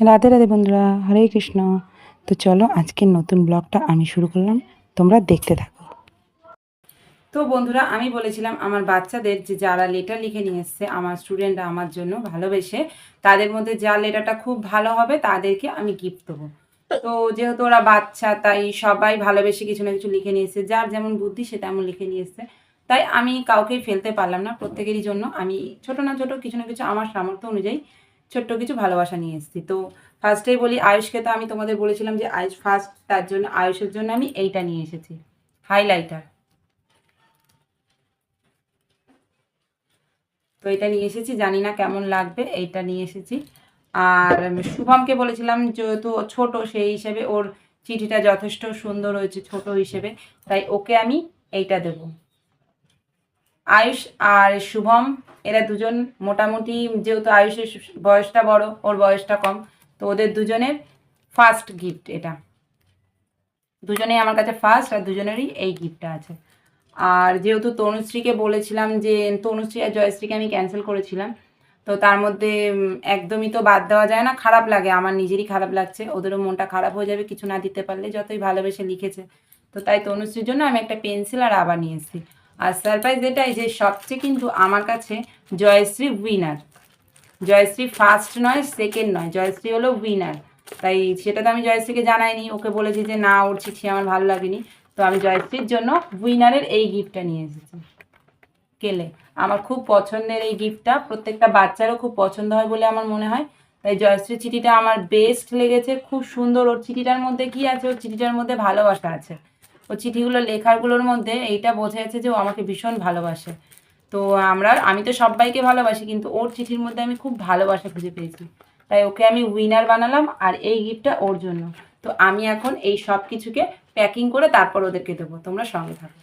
রাধে রাধে বন্ধুরা, হরে কৃষ্ণ। তো চলো আজকের নতুন ব্লগটা আমি শুরু করলাম, তোমরা দেখতে থাকো। তো বন্ধুরা, আমি বলেছিলাম আমার বাচ্চাদের যে যারা লেটার লিখে নিয়ে এসছে, আমার স্টুডেন্টরা আমার জন্য ভালোবেসে, তাদের মধ্যে যা লেটারটা খুব ভালো হবে, তাদেরকে আমি গিফট দেবো। তো যেহেতু ওরা বাচ্চা, তাই সবাই ভালোবেসে কিছু না কিছু লিখে নিয়ে এসছে। যার যেমন বুদ্ধি, সে তেমন লিখে নিয়ে এসছে। তাই আমি কাউকেই ফেলতে পারলাম না, প্রত্যেকেরই জন্য। আমি ছোট না ছোট, কিছু না কিছু আমার সামর্থ্য অনুযায়ী ছোট্ট কিছু ভালোবাসা নিয়ে এসেছি। তো ফার্স্টেই বলি আয়ুষকে তো আমি তোমাদের বলেছিলাম যে আয়ুষ ফার্স্ট তার জন্য আয়ুষের জন্য আমি এইটা নিয়ে এসেছি। হাইলাইটার তো এটা নিয়ে এসেছি, জানি না কেমন লাগবে, এইটা নিয়ে এসেছি। আর শুভমকে বলেছিলাম যেহেতু ছোট, সেই হিসেবে ওর চিঠিটা যথেষ্ট সুন্দর হয়েছে ছোট হিসেবে, তাই ওকে আমি এইটা দেব। আয়ুষ আর শুভম, এরা দুজন মোটামুটি যেহেতু আয়ুষের বয়সটা বড়, ওর বয়সটা কম, তো ওদের দুজনের ফার্স্ট গিফট এটা। দুজনেই আমার কাছে ফার্স্ট আর দুজনেরই এই গিফটটা আছে। আর যেহেতু তনুশ্রীকে বলেছিলাম যে, তনুশ্রী আর জয়শ্রীকে আমি ক্যান্সেল করেছিলাম, তো তার মধ্যে একদমই তো বাদ দেওয়া যায় না, খারাপ লাগে, আমার নিজেরই খারাপ লাগছে, ওদেরও মনটা খারাপ হয়ে যাবে, কিছু না দিতে পারলে, যতই ভালোবেসে লিখেছে। তো তাই তনুশ্রীর জন্য আমি একটা পেন্সিল আর আবার নিয়ে এসেছি। আর সারপ্রাইজ এটাই যে সবচেয়ে কিন্তু আমার কাছে জয়শ্রী উইনার জয়শ্রী ফার্স্ট নয় সেকেন্ড নয়, জয়শ্রী হলো উইনার তাই সেটা তো আমি জয়শ্রীকে জানাইনি, ওকে বলেছি যে না, ওর চিঠি আমার ভালো লাগেনি। তো আমি জয়শ্রীর জন্য উইনারের এই গিফটটা নিয়ে এসেছি। কেলে? আমার খুব পছন্দের এই গিফটটা প্রত্যেকটা বাচ্চারও খুব পছন্দ হয় বলে আমার মনে হয়। তাই জয়শ্রী চিঠিটা আমার বেস্ট লেগেছে। খুব সুন্দর, ওর চিঠিটার মধ্যে কি আছে? ওর চিঠিটার মধ্যে ভালোবাসা আছে। ও চিঠিগুলো লেখারগুলোর মধ্যে এইটা বোঝা যাচ্ছে যে ও আমাকে ভীষণ ভালোবাসে। তো আমরা, আমি তো সবাইকে ভালোবাসি, কিন্তু ওর চিঠির মধ্যে আমি খুব ভালোবাসা খুঁজে পেয়েছি। তাই ওকে আমি উইনার বানালাম আর এই গিফটটা ওর জন্য। তো আমি এখন এই সব কিছুকে প্যাকিং করে তারপর ওদেরকে দেবো। তোমরা সঙ্গে থাকো।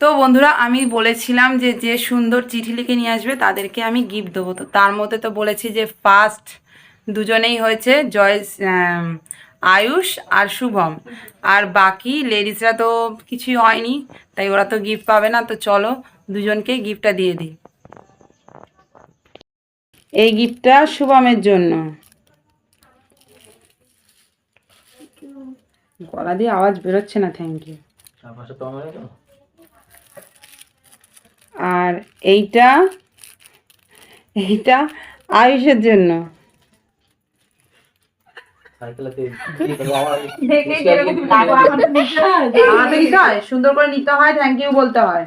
তো বন্ধুরা, আমি বলেছিলাম যে যে সুন্দর চিঠি লিখে নিয়ে আসবে, তাদেরকে আমি গিফট দেবো। তো তার মধ্যে তো বলেছি যে ফার্স্ট দুজনেই হয়েছে জয় আয়ুষ আর শুভম। আর বাকি লেডিসরা তো কিছুই হয়নি, তাই ওরা তো গিফট পাবে না। তো চলো, দুজনকে গিফটটা দিয়ে দিই। এই গিফটটা শুভমের জন্য। গলা দিয়ে আওয়াজ বেরোচ্ছে না থ্যাংক ইউ আর এইটা এইটা আয়ুষের জন্য। হয় সুন্দর করে নিতে হয় থ্যাংক ইউ বলতে হয়।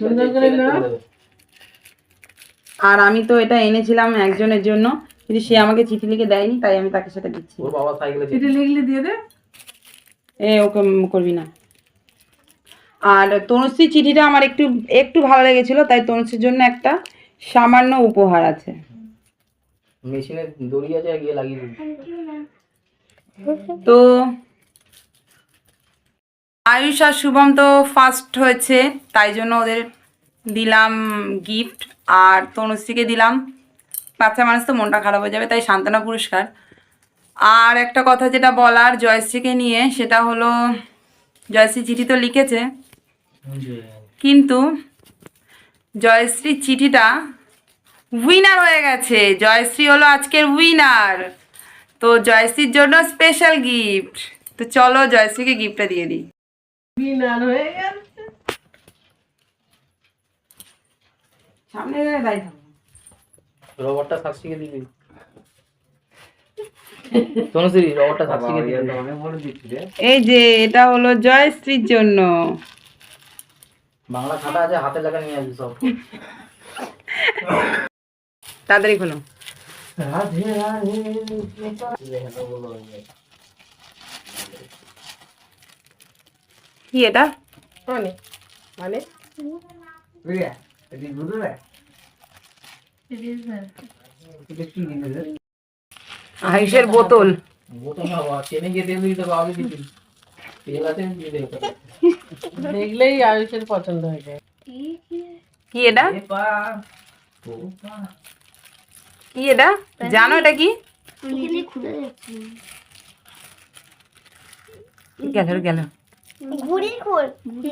সুন্দর করে নাও। আর আমি তো এটা এনেছিলাম একজনের জন্য কিন্তু সে আমাকে চিঠি লিখে দেয়নি তাই আমি তাকে সেটা দিচ্ছি। ওর বাবা সাইকেলে চিঠি লিখলে দিয়ে দে। এ ওকে করবি না। আর তনুশ্রী চিঠিটা আমার একটু একটু ভালো লেগেছিল তাই তনুশ্রীর জন্য একটা সামান্য উপহার আছে। মেশিনে দড়ি আছে গিয়ে লাগিয়ে দিবি। তো আয়ুষ আর শুভম তো ফার্স্ট হয়েছে তাই জন্য ওদের দিলাম গিফট আর তনুশ্রীকে দিলাম। বাচ্চা মানুষ তো মনটা খারাপ হয়ে যাবে তাই সান্ত্বনা পুরস্কার। আর একটা কথা যেটা বলার জয়শ্রীকে নিয়ে সেটা হলো জয়শ্রী চিঠি তো লিখেছে কিন্তু জয়শ্রী চিঠিটা উইনার হয়ে গেছে। জয়শ্রী হলো আজকের উইনার তো জয়শ্রীর জন্য স্পেশাল গিফট তো চলো জয়শ্রীকে গিফটটা দিয়ে দিই। বিনার হয়ে গেছে। সামনে রবারটা সাক্ষীকে দিবি। এই যে এটা হলো জয়শ্রীর জন্য। বাংলা খাতা আছে হাতে লেখা নিয়ে আসবি সব। তাড়াতাড়ি খোলো। কি এটা? মানে মানে? আয়ুষের বোতল। বোতল না বাবা ট্রেনে গিয়ে তেল দিতে পারবি তেল আছে দিয়ে দেবে দেখলেই আয়ুষের পছন্দ হয়ে যায়। কি এটা? কি এটা? জানো এটা কি? এখানে খুলে যাচ্ছে গেল গেল। ঘুড়ি খোল।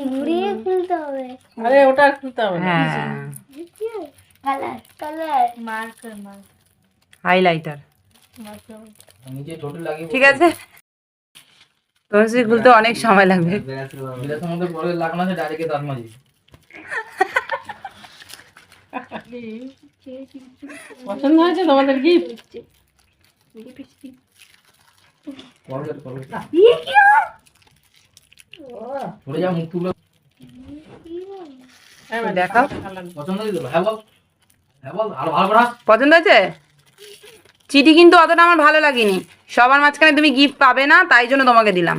ঘুড়ি খুলতে হবে। আরে ওটা খুলতে হবে হ্যাঁ। Colour. Colour marker mark highlighter লাগিয়ে ঠিক আছে। তনুশ্রী খুলতে অনেক সময় লাগবে। পছন্দ হয়েছে তোমাদের গিফট দেখাও। হ্যাঁ হ্যাঁ পছন্দ হয়েছে? চিঠি কিন্তু অতটা আমার ভালো লাগেনি। সবার মাঝখানে তুমি গিফট পাবে না, তাই জন্য তোমাকে দিলাম।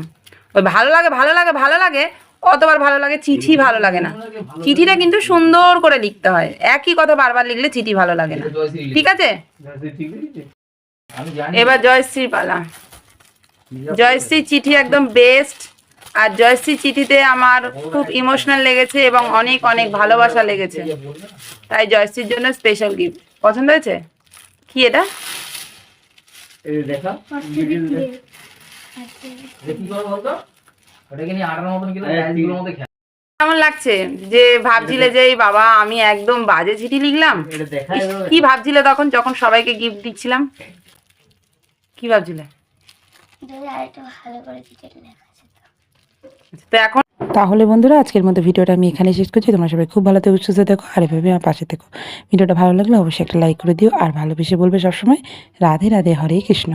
ওই ভালো লাগে ভালো লাগে ভালো লাগে, অতবার ভালো লাগে, চিঠি ভালো লাগে না। চিঠিটা কিন্তু সুন্দর করে লিখতে হয়। একই কথা বারবার লিখলে চিঠি ভালো লাগে না। ঠিক আছে? এবার জয়শ্রী পালা। জয়শ্রী চিঠি একদম বেস্ট আর জয়শ্রী চিঠিতে আমার খুব ইমোশনাল লেগেছে এবং অনেক অনেক ভালোবাসা লেগেছে। তাই জয়শ্রীর জন্য স্পেশাল গিফট পছন্দ হয়েছে? কি এটা? দেখা খেলা। কেমন লাগছে? যে ভাবছিলে যে এই বাবা আমি একদম বাজে চিঠি লিখলাম। কি ভাবছিলে তখন যখন সবাইকে গিফট দিচ্ছিলাম? কি ভাবছিলে? তো এখন তাহলে বন্ধুরা, আজকের মতো ভিডিওটা আমি এখানে শেষ করছি। তোমরা সবাই খুব ভালো থেকে, সুস্থ থেকো, আর এভাবে আমার পাশে থেকো। ভিডিওটা ভালো লাগলে অবশ্যই একটা লাইক করে দিও, আর ভালোবেসে বলবে সবসময়, রাধে রাধে, হরে কৃষ্ণ।